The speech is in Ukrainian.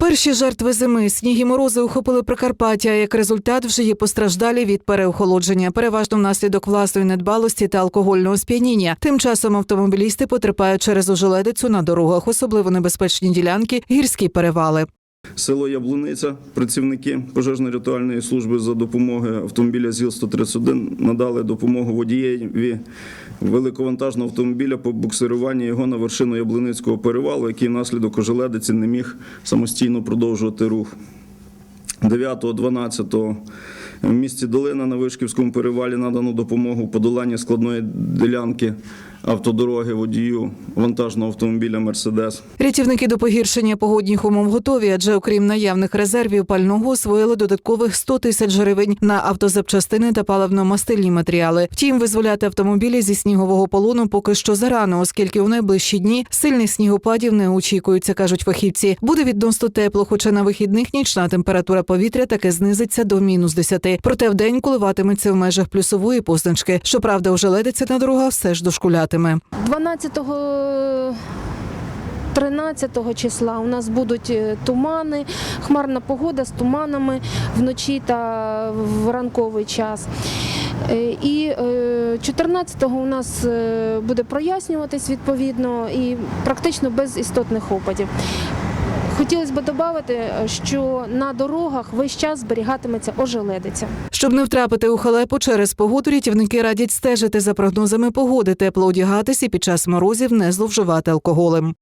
Перші жертви зими сніг і морози ухопили Прикарпаття. Як результат, вже є постраждалі від переохолодження, переважно внаслідок власної недбалості та алкогольного сп'яніння. Тим часом автомобілісти потерпають через ожеледицю на дорогах, особливо небезпечні ділянки, гірські перевали. Село Яблуниця, працівники пожежно-рятувальної служби за допомогою автомобіля ЗІЛ-131 надали допомогу водієві великовантажного автомобіля по буксируванні його на вершину Яблуницького перевалу, який внаслідок ожеледиці не міг самостійно продовжувати рух. 9-12 в місті Долина на Вишківському перевалі надано допомогу в подоланні складної ділянки автодороги водію вантажного автомобіля Мерседес. Рятівники до погіршення погодних умов готові, адже окрім наявних резервів пального освоїли додаткових 100 тисяч гривень на автозапчастини та паливно-мастильні матеріали. Втім, визволяти автомобілі зі снігового полону поки що зарано, оскільки у найближчі дні сильних снігопадів не очікується, кажуть фахівці. Буде відносно тепло, хоча на вихідних нічна температура повітря таки знизиться до мінус 10. Проте вдень коливатиметься в межах плюсової позначки. Щоправда, ожеледиться на дорогах все ж дошкулятиме. 12 13 числа у нас будуть е, тумани, хмарна погода з туманами вночі та в ранковий час. Е, І 14-го у нас е, буде прояснюватись відповідно і практично без істотних опадів. Хотілося б додати, що на дорогах весь час зберігатиметься ожеледиця. Щоб не втрапити у халепу через погоду, рятівники радять стежити за прогнозами погоди, тепло одягатися і під час морозів не зловживати алкоголем.